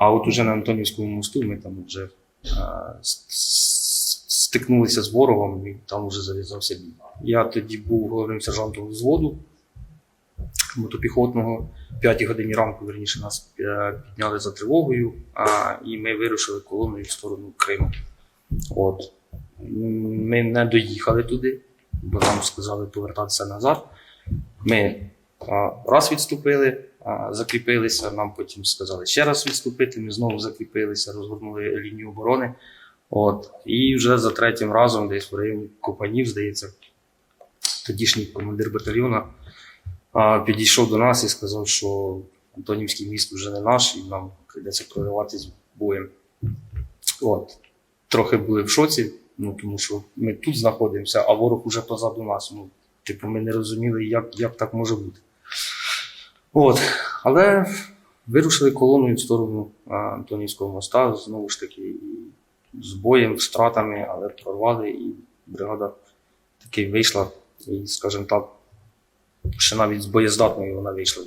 А от уже на Антонівському мосту ми там вже е, стикнулися з ворогом, і там вже зав'язався бій. Я тоді був головним сержантом взводу мотопіхотного. В 5 годині ранку, верніше, нас е, підняли за тривогою, а, і ми вирушили колоною в сторону Криму. От. Ми не доїхали туди, бо нам сказали повертатися назад. Ми а, раз відступили, закріпилися, нам потім сказали ще раз відступити, ми знову закріпилися, розгорнули лінію оборони. От. І вже за третім разом, десь в районі Копанів, здається, тодішній командир батальйону а, підійшов до нас і сказав, що Антонівський міст вже не наш, і нам прийдеться прориватись боєм. От. Трохи були в шоці, ну, тому що ми тут знаходимося, а ворог уже позаду нас. Ну, типу, ми не розуміли, як, як так може бути. От. Але вирушили колоною в сторону Антонівського моста, знову ж таки, з боєм, втратами, але прорвали, і бригада таки вийшла, і, скажімо так, ще навіть з боєздатною вона вийшла.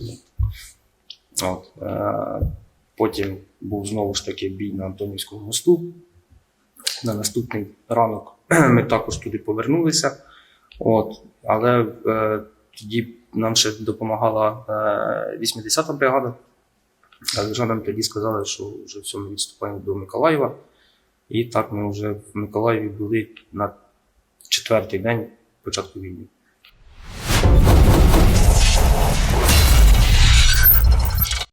От. Е, потім був знову ж таки бій на Антонівському мосту. На наступний ранок ми також туди повернулися. От. Але е, тоді нам ще допомагала е, 80-та бригада. Але вже нам тоді сказали, що вже все, ми відступаємо до Миколаєва. І так ми вже в Миколаєві були на четвертий день початку війни.